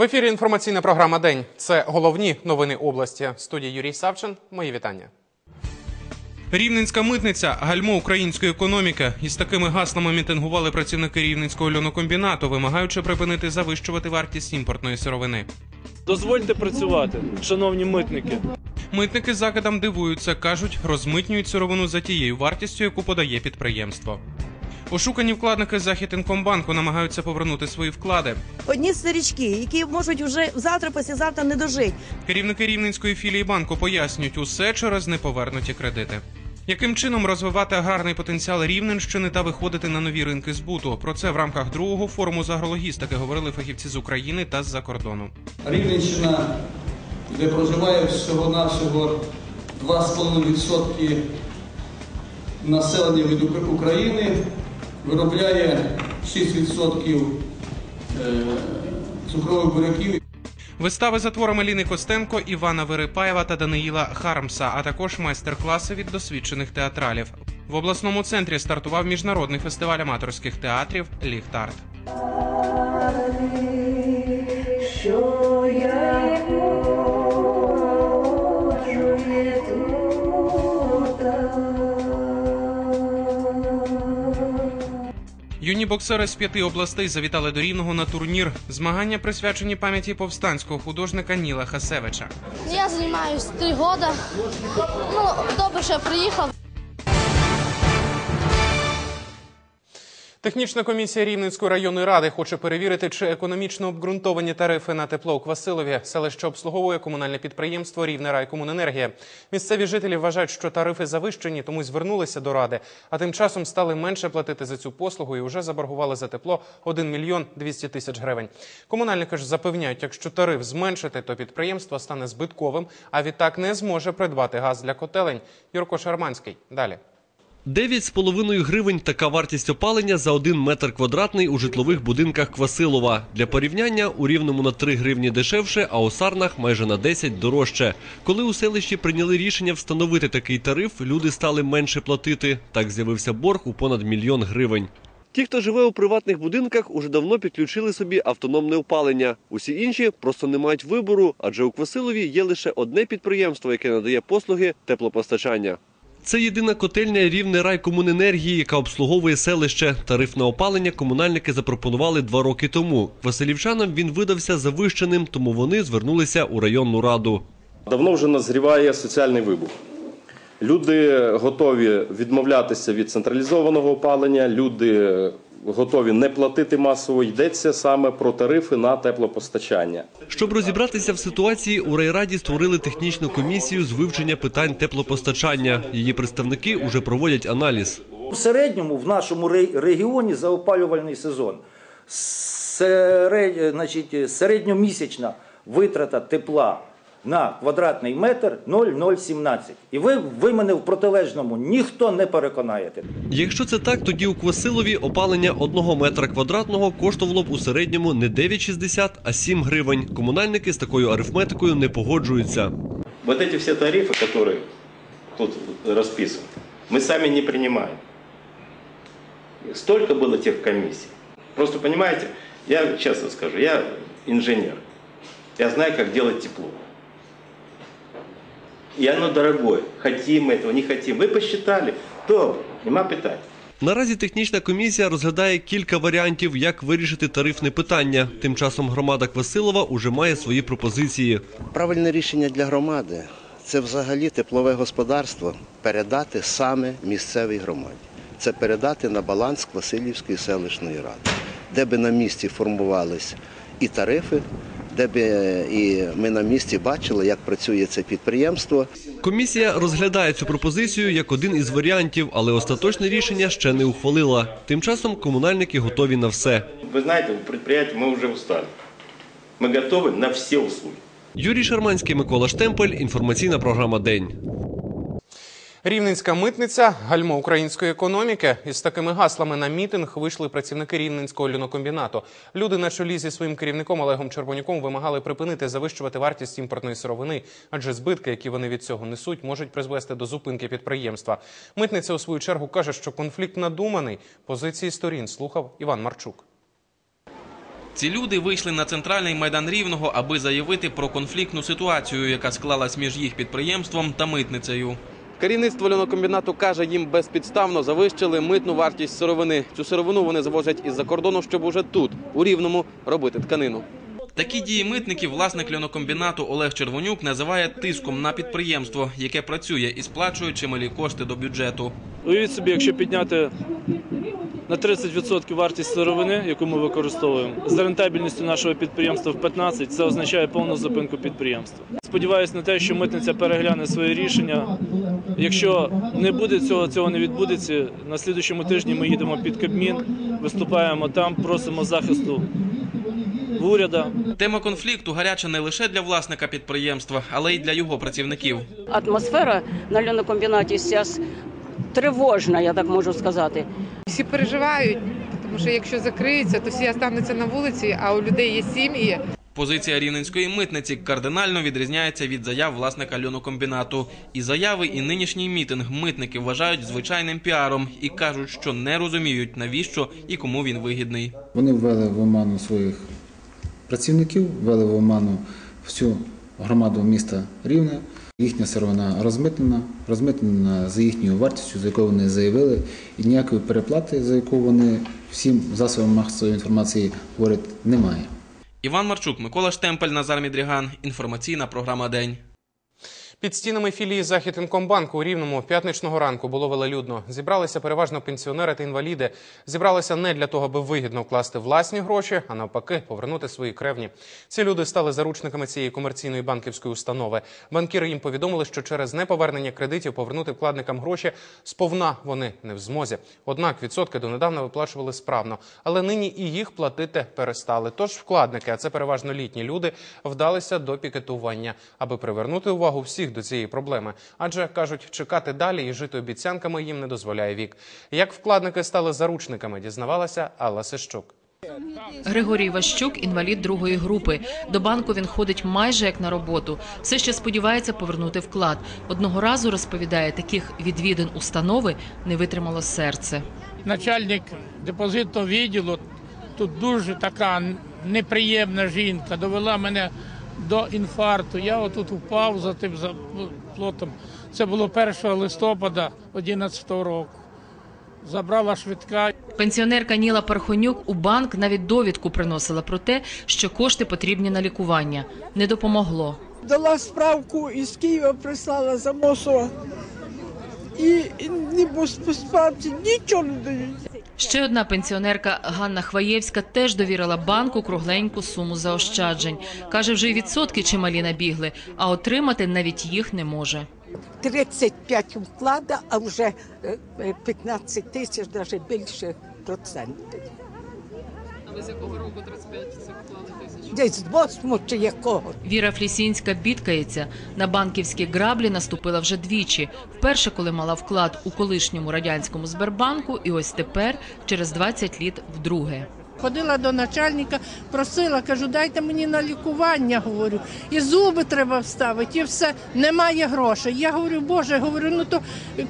В ефірі інформаційна програма День. Це головні новини області. Студія Юрій Савчин. Мої вітання. Рівненська митниця гальмо української економіки. Із такими гаслами мітингували працівники рівненського льонокомбінату, вимагаючи припинити завищувати вартість імпортної сировини. Дозвольте працювати, шановні митники. Митники закидам дивуються, кажуть, розмитнюють сировину за тією вартістю, яку подає підприємство. Ошукані вкладники Західінкомбанку намагаються повернути свої вклади. Одні старічки, які можуть вже завтра, післязавтра не дожити. Керівники рівненської філії банку пояснюють усе через неповернуті кредити. Яким чином розвивати аграрний потенціал Рівненщини та виходити на нові ринки збуту? Про це в рамках другого форуму з агрологістики говорили фахівці з України та з-за кордону. Рівненщина, де проживає всього-навсього 2,5% населення від Ук- України, виробляє 6% е, цукрових буряків Вистави за творами Ліни Костенко, Івана Вирипаєва та Даниїла Хармса, а також майстер-класи від досвідчених театралів. В обласному центрі стартував міжнародний фестиваль аматорських театрів Ліхтарт. Що я Юні боксери з п'яти областей завітали до рівного на турнір. Змагання присвячені пам'яті повстанського художника Ніла Хасевича. Я займаюсь три роки. Ну, добре, що я приїхав. Технічна комісія Рівненської районної ради хоче перевірити, чи економічно обґрунтовані тарифи на тепло у Квасилові, селище обслуговує комунальне підприємство Рівне Райкомуненергія. Місцеві жителі вважають, що тарифи завищені, тому звернулися до ради. А тим часом стали менше платити за цю послугу і вже заборгували за тепло 1 мільйон 200 тисяч гривень. Комунальники ж запевняють, якщо тариф зменшити, то підприємство стане збитковим, а відтак не зможе придбати газ для котелень. Юрко Шарманський. Далі. 9,5 гривень така вартість опалення за 1 метр квадратний у житлових будинках Квасилова. Для порівняння у Рівному на 3 гривні дешевше, а у Сарнах майже на 10 дорожче. Коли у селищі прийняли рішення встановити такий тариф, люди стали менше платити. Так з'явився борг у понад мільйон гривень. Ті, хто живе у приватних будинках, уже давно підключили собі автономне опалення. Усі інші просто не мають вибору, адже у Квасилові є лише одне підприємство, яке надає послуги теплопостачання. Це єдина котельня рівне райкомуненергії, яка обслуговує селище. Тариф на опалення комунальники запропонували два роки тому. Василівчанам він видався завищеним, тому вони звернулися у районну раду. Давно вже назріває соціальний вибух. Люди готові відмовлятися від централізованого опалення, люди готові не платити масово. Йдеться саме про тарифи на теплопостачання. Щоб розібратися в ситуації, у райраді створили технічну комісію з вивчення питань теплопостачання. Її представники уже проводять аналіз. В середньому в нашому ре- регіоні за опалювальний сезон серед, середньомісячна витрата тепла на квадратний метр 0,017. І ви, ви мене в протилежному ніхто не переконаєте. Якщо це так, тоді у Квасилові опалення одного метра квадратного коштувало б у середньому не 9,60, а 7 гривень. Комунальники з такою арифметикою не погоджуються. Вот эти все тарифы, которые тут расписаны, мы сами не принимаем. Столько было тех комиссий. Просто понимаете, я честно скажу, я инженер. Я знаю, как делать тепло. И оно дорогое. Хотим мы этого, не хотим. Вы посчитали, то нема питань. Наразі технічна комісія розглядає кілька варіантів, як вирішити тарифне питання. Тим часом громада Квасилова уже має свої пропозиції. Правильне рішення для громади це взагалі теплове господарство передати саме місцевій громаді. Це передати на баланс Квасилівської селищної ради, де би на місці формувались і тарифи, де би е, і ми на місці бачили, як працює це підприємство. Комісія розглядає цю пропозицію як один із варіантів, але остаточне рішення ще не ухвалила. Тим часом комунальники готові на все. Вы знаете, у предприятия мы уже устали. Мы готовы на все услуги. Юрій Шарманський, Микола Штемпель. Інформаційна програма День. Рівненська митниця гальмо української економіки. Із такими гаслами на мітинг вийшли працівники рівненського льонокомбінату. Люди на чолі зі своїм керівником Олегом Червонюком вимагали припинити завищувати вартість імпортної сировини, адже збитки, які вони від цього несуть, можуть призвести до зупинки підприємства. Митниця у свою чергу каже, що конфлікт надуманий. Позиції сторін слухав Іван Марчук. Ці люди вийшли на центральний майдан Рівного, аби заявити про конфліктну ситуацію, яка склалась між їх підприємством та митницею. Керівництво льонокомбінату каже, їм безпідставно завищили митну вартість сировини. Цю сировину вони завозять із-за кордону, щоб уже тут, у Рівному, робити тканину. Такі дії митників власник льонокомбінату Олег Червонюк називає тиском на підприємство, яке працює і сплачує чималі кошти до бюджету. Уявіть собі, якщо підняти на 30% вартість сировини, яку ми використовуємо, з рентабельністю нашого підприємства в 15%, це означає повну зупинку підприємства. Сподіваюсь на те, що митниця перегляне своє рішення. Якщо не буде цього, цього не відбудеться. На слідуючому тижні ми їдемо під Кабмін, виступаємо там, просимо захисту в уряда. Тема конфлікту гаряча не лише для власника підприємства, але й для його працівників. Атмосфера на льонокомбінаті зараз тривожна, я так можу сказати. Всі переживають, тому що якщо закриються, то всі остануться на вулиці, а у людей є сім'ї. Позиція рівненської митниці кардинально відрізняється від заяв власника льонокомбінату. І заяви, і нинішній мітинг митники вважають звичайним піаром і кажуть, що не розуміють навіщо і кому він вигідний. Вони ввели в оману своїх працівників, ввели в оману всю громаду міста Рівне. Їхня сировина розмитнена, розмитнена за їхньою вартістю, за якою вони заявили, і ніякої переплати, за яку вони всім засобам масової інформації говорять, немає. Іван Марчук, Микола Штемпель, Назар Мідріган. Інформаційна програма День. Під стінами філії Західінкомбанку у Рівному п'ятничного ранку було велелюдно. Зібралися переважно пенсіонери та інваліди. Зібралися не для того, аби вигідно вкласти власні гроші, а навпаки, повернути свої кревні. Ці люди стали заручниками цієї комерційної банківської установи. Банкіри їм повідомили, що через неповернення кредитів повернути вкладникам гроші сповна вони не в змозі. Однак відсотки донедавна виплачували справно, але нині і їх платити перестали. Тож вкладники, а це переважно літні люди, вдалися до пікетування, аби привернути увагу всіх до цієї проблеми. Адже кажуть, чекати далі і жити обіцянками їм не дозволяє вік. Як вкладники стали заручниками, дізнавалася Алла Сищук. Григорій Ващук – інвалід другої групи. До банку він ходить майже як на роботу. Все ще сподівається повернути вклад. Одного разу, розповідає, таких відвідин установи не витримало серце. Начальник депозитного відділу, тут дуже така неприємна жінка, довела мене до інфаркту. Я отут упав за тим за плотом. Це було 1 листопада 2011 року. Забрала швидка. Пенсіонерка Ніла Пархонюк у банк навіть довідку приносила про те, що кошти потрібні на лікування. Не допомогло. Дала справку із Києва, прислала за МОСО. І не справці нічого не дають. Ще одна пенсіонерка Ганна Хваєвська теж довірила банку кругленьку суму заощаджень. Каже, вже й відсотки чималі набігли, а отримати навіть їх не може. 35 вклада, а вже е, е, 15 тисяч, навіть більше процентів. А ви з якого року 35 вклали тисяч? Десь з чи якого. Віра Флісінська бідкається. На банківські граблі наступила вже двічі. Вперше, коли мала вклад у колишньому радянському Сбербанку, і ось тепер, через 20 літ, вдруге. Ходила до начальника, просила, кажу, дайте мені на лікування, говорю, і зуби треба вставити, і все, немає грошей. Я говорю, Боже, говорю, ну то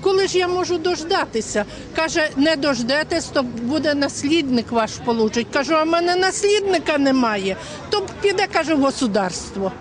коли ж я можу дождатися? Каже, не дождетесь, то буде наслідник ваш получить. Кажу, а в мене наслідника немає, то піде, каже, в государство.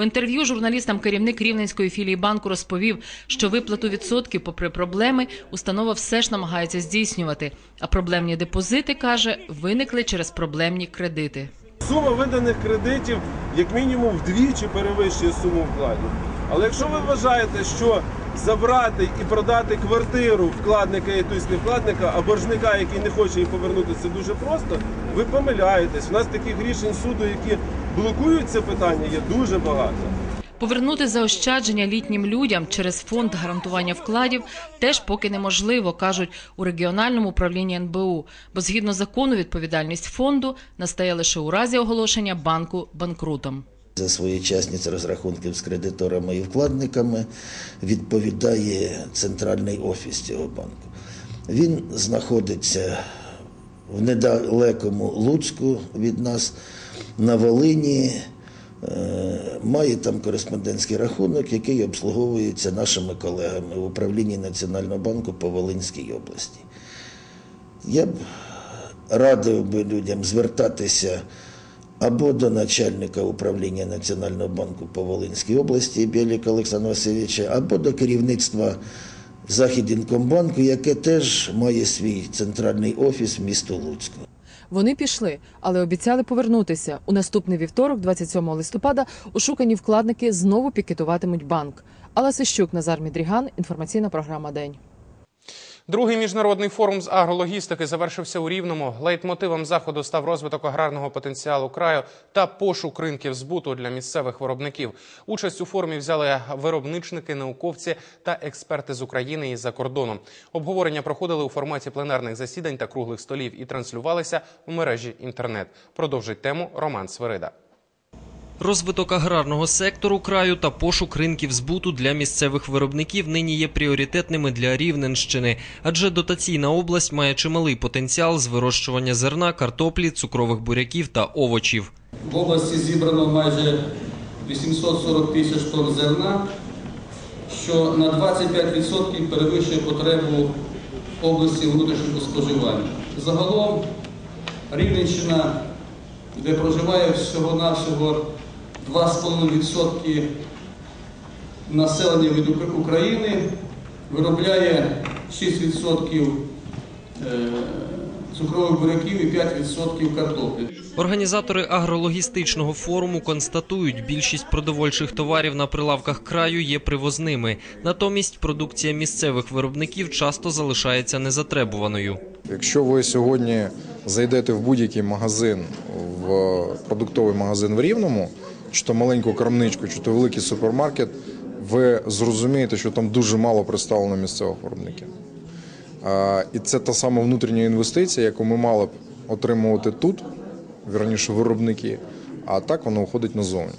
В інтерв'ю журналістам керівник рівненської філії банку розповів, що виплату відсотків, попри проблеми, установа все ж намагається здійснювати. А проблемні депозити каже, виникли через проблемні кредити. Сума виданих кредитів як мінімум вдвічі перевищує суму вкладів. Але якщо ви вважаєте, що забрати і продати квартиру вкладника і не вкладника, а боржника, який не хоче її повернути, це дуже просто, ви помиляєтесь. У нас таких рішень суду, які блокують це питання, є дуже багато. Повернути заощадження літнім людям через фонд гарантування вкладів теж поки неможливо, кажуть у регіональному управлінні НБУ, бо згідно закону відповідальність фонду настає лише у разі оголошення банку банкрутом. За своєчасність розрахунків з кредиторами і вкладниками відповідає центральний офіс цього банку. Він знаходиться в недалекому Луцьку від нас на Волині. Має там кореспондентський рахунок, який обслуговується нашими колегами в управлінні Національного банку по Волинській області. Я б радив би людям звертатися або до начальника управління Національного банку по Волинській області Біліка Олександра Васильовича, або до керівництва Західінкомбанку, яке теж має свій центральний офіс в місто Луцьку. Вони пішли, але обіцяли повернутися. У наступний вівторок, 27 листопада, ошукані вкладники знову пікетуватимуть банк. Алла Сищук, Назар Мідріган. Інформаційна програма День. Другий міжнародний форум з агрологістики завершився у Рівному. Лейтмотивом заходу став розвиток аграрного потенціалу краю та пошук ринків збуту для місцевих виробників. Участь у форумі взяли виробничники, науковці та експерти з України і за кордоном. Обговорення проходили у форматі пленарних засідань та круглих столів і транслювалися у мережі інтернет. Продовжить тему Роман Свирида. Розвиток аграрного сектору краю та пошук ринків збуту для місцевих виробників нині є пріоритетними для Рівненщини, адже дотаційна область має чималий потенціал з вирощування зерна, картоплі, цукрових буряків та овочів. В області зібрано майже 840 тисяч тонн зерна, що на 25% перевищує потребу області внутрішнього споживання. Загалом Рівненщина, де проживає всього-навсього 2,5% населення від Ук- України, виробляє 6% е, цукрових буряків і 5% картоплі. Організатори агрологістичного форуму констатують, більшість продовольчих товарів на прилавках краю є привозними. Натомість продукція місцевих виробників часто залишається незатребуваною. Якщо ви сьогодні зайдете в будь-який магазин, в продуктовий магазин в Рівному, чи то маленьку крамничку, чи то великий супермаркет, ви зрозумієте, що там дуже мало представлено місцевих виробників. І це та сама внутрішня інвестиція, яку ми мали б отримувати тут, вірніше виробники, а так воно уходить назовні.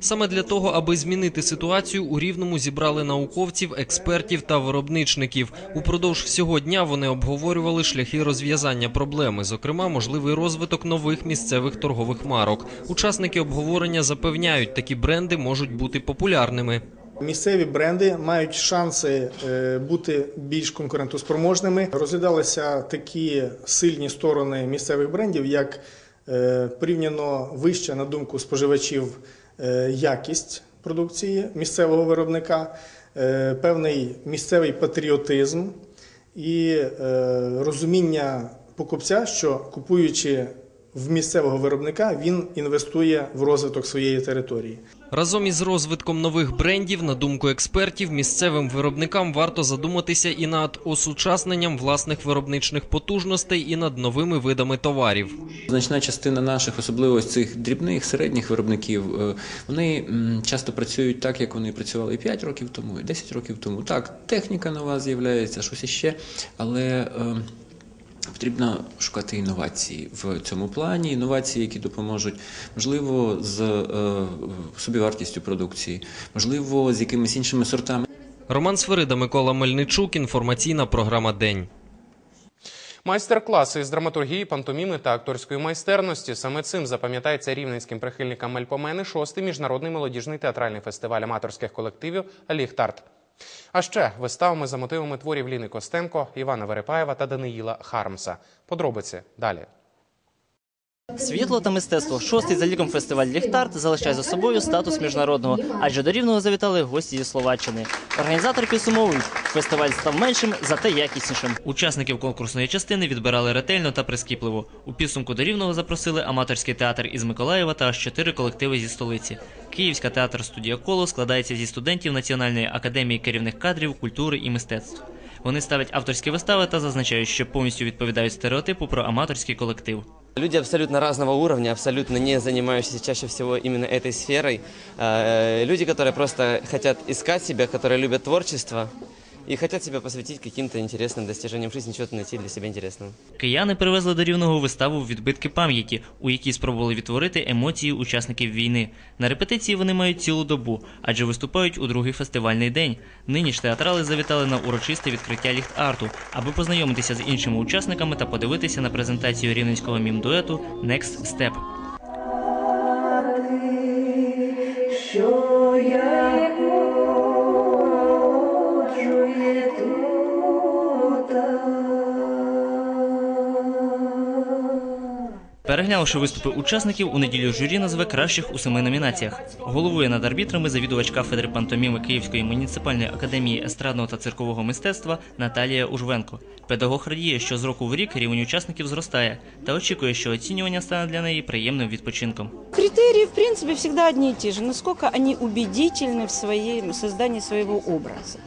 Саме для того, аби змінити ситуацію, у Рівному зібрали науковців, експертів та виробничників. Упродовж всього дня вони обговорювали шляхи розв'язання проблеми, зокрема, можливий розвиток нових місцевих торгових марок. Учасники обговорення запевняють, такі бренди можуть бути популярними. Місцеві бренди мають шанси е, бути більш конкурентоспроможними. Розглядалися такі сильні сторони місцевих брендів, як е, порівняно вища, на думку споживачів, якість продукції місцевого виробника, е, певний місцевий патріотизм і е, розуміння покупця, що купуючи в місцевого виробника, він інвестує в розвиток своєї території. Разом із розвитком нових брендів, на думку експертів, місцевим виробникам варто задуматися і над осучасненням власних виробничних потужностей, і над новими видами товарів. Значна частина наших, особливо цих дрібних середніх виробників, е, вони часто працюють так, як вони працювали і 5 років тому, і 10 років тому. Так, техніка нова з'являється, щось іще, але. Потрібно шукати інновації в цьому плані, інновації, які допоможуть, можливо, з е, собівартістю продукції, можливо, з якимись іншими сортами. Роман Сверида, Микола Мельничук. Інформаційна програма День. Майстер-класи із драматургії, пантоміми та акторської майстерності. Саме цим запам'ятається рівненським прихильникам Мельпомени шостий міжнародний молодіжний театральний фестиваль аматорських колективів Ліхтарт. А ще виставами за мотивами творів Ліни Костенко, Івана Верепаєва та Даниїла Хармса. Подробиці далі. Світло та мистецтво. Шостий за ліком фестиваль Ліхтарт залишає за собою статус міжнародного, адже до рівного завітали гості зі Словаччини. Організатори підсумовують, фестиваль став меншим, зате якіснішим. Учасників конкурсної частини відбирали ретельно та прискіпливо. У підсумку до рівного запросили аматорський театр із Миколаєва та аж чотири колективи зі столиці. Київська театр студія Коло складається зі студентів Національної академії керівних кадрів, культури і мистецтв. Вони ставлять авторські вистави та зазначають, що повністю відповідають стереотипу про аматорський колектив. Люди абсолютно разного уровня, абсолютно не занимающиеся чаще всего именно этой сферой. Э, Люди, которые просто хотят искать себя, которые любят творчество и хотят себя посвятить каким-то интересным достижениям в жизни, что-то найти для себя интересного. Кияни привезли до рівного виставу відбитки пам'яті, у якій спробували відтворити емоції учасників війни. На репетиції вони мають цілу добу, адже виступають у другий фестивальний день. Нині ж театрали завітали на урочисте відкриття ліхт-арту, аби познайомитися з іншими учасниками та подивитися на презентацію рівненського мімдуету Next Step. що я Переглянувши виступи учасників, у неділю журі назве кращих у семи номінаціях. Головує над арбітрами завідувач кафедри пантоміми Київської муніципальної академії естрадного та циркового мистецтва Наталія Ужвенко. Педагог радіє, що з року в рік рівень учасників зростає та очікує, що оцінювання стане для неї приємним відпочинком. Критерии, в принципе, всегда одни и те же. Насколько они убедительны в своей, создании своего образа.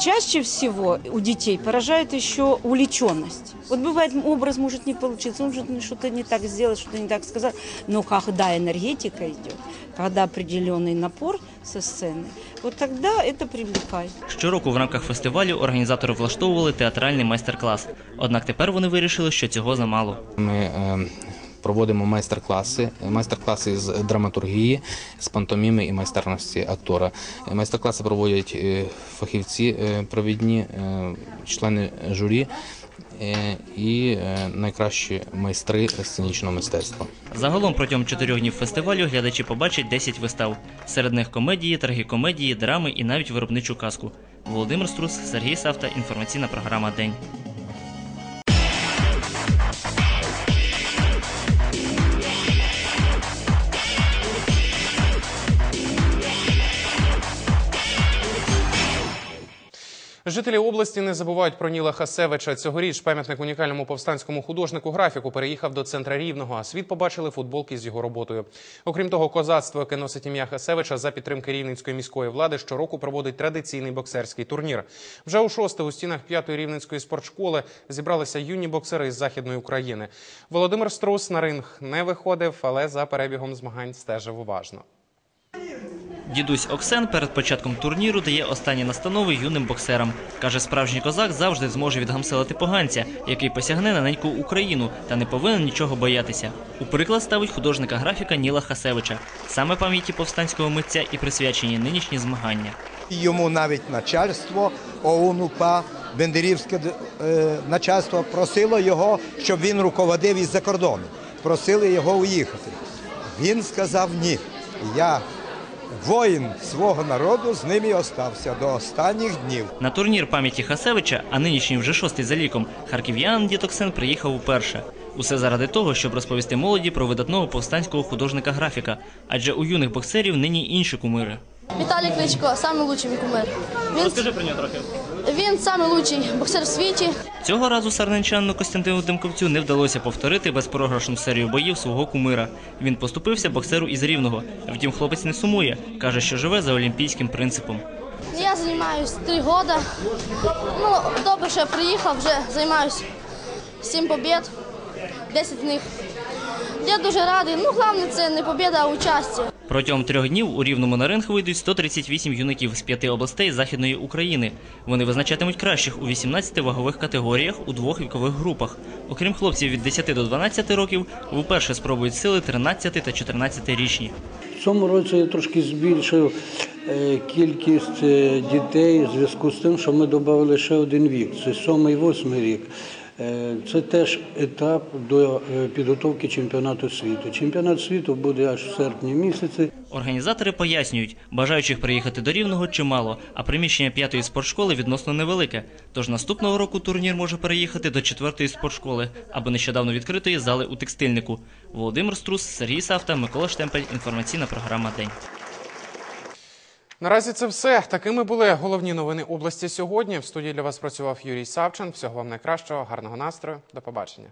Чаще всего у детей поражает еще увлеченность. Вот бывает, образ может не получиться, он может что-то не так сделать, что-то не так сказать. Но когда энергетика идет, когда определенный напор со сцены, вот тогда это привлекает. Щороку в рамках фестивалю організатори влаштовували театральний майстер-клас. Однак тепер вони вирішили, що цього замало. Ми е, проводимо майстер-класи, майстер-класи з драматургії, з пантоміми і майстерності актора. Майстер-класи проводять е, фахівці е, провідні, е, члени журі і найкращі майстри сценічного мистецтва. Загалом протягом чотирьох днів фестивалю глядачі побачать 10 вистав. Серед них комедії, трагікомедії, драми і навіть виробничу казку. Володимир Струс, Сергій Савта. Інформаційна програма День. Жителі області не забувають про Ніла Хасевича. Цьогоріч пам'ятник унікальному повстанському художнику графіку переїхав до центра Рівного, а світ побачили футболки з його роботою. Окрім того, козацтво, яке носить ім'я Хасевича, за підтримки рівненської міської влади щороку проводить традиційний боксерський турнір. Вже у шосте у стінах п'ятої рівненської спортшколи зібралися юні боксери з західної України. Володимир Струс на ринг не виходив, але за перебігом змагань стежив уважно. Дідусь Оксен перед початком турніру дає останні настанови юним боксерам. Каже, справжній козак завжди зможе відгамселити поганця, який посягне на неньку Україну та не повинен нічого боятися. У приклад ставить художника графіка Ніла Хасевича. Саме пам'яті повстанського митця і присвячені нинішні змагання. Йому навіть начальство ОУН-УПА, Бендерівське е, начальство просило його, щоб він руководив із-за кордону. Просили його уїхати. Він сказав ні. Я воїн свого народу з ним і остався до останніх днів. На турнір пам'яті Хасевича, а нинішній вже шостий за ліком, харків'янин Дітоксен приїхав уперше. Усе заради того, щоб розповісти молоді про видатного повстанського художника-графіка. Адже у юних боксерів нині інші кумири. Віталій Кличко, найкращий кумир. Він, Розкажи про нього трохи. Він лучший боксер в світі. Цього разу сарненчанину Костянтину Демковцю не вдалося повторити безпрограшну серію боїв свого кумира. Він поступився боксеру із Рівного. Втім, хлопець не сумує. Каже, що живе за олімпійським принципом. Я займаюся три роки. Ну, добре, що я приїхав, вже займаюся сім побід, 10 з них. Я дуже радий. Ну, головне, це не побіда, а участь. Протягом трьох днів у рівному на ринг вийдуть 138 юнаків з п'яти областей Західної України. Вони визначатимуть кращих у 18 вагових категоріях у двох вікових групах. Окрім хлопців від 10 до 12 років, вперше спробують сили 13 та 14 річні. В цьому році я трошки збільшив е, кількість е, дітей в зв'язку з тим, що ми додали ще один вік. Це сьомий, восьмий рік. Е, Це теж етап до е, підготовки чемпіонату світу. Чемпіонат світу буде аж в серпні місяці. Організатори пояснюють, бажаючих приїхати до Рівного чимало, а приміщення п'ятої спортшколи відносно невелике. Тож наступного року турнір може переїхати до четвертої спортшколи або нещодавно відкритої зали у текстильнику. Володимир Струс, Сергій Савта, Микола Штемпель. Інформаційна програма День. Наразі це все. Такими були головні новини області сьогодні. В студії для вас працював Юрій Савчин. Всього вам найкращого, гарного настрою. До побачення.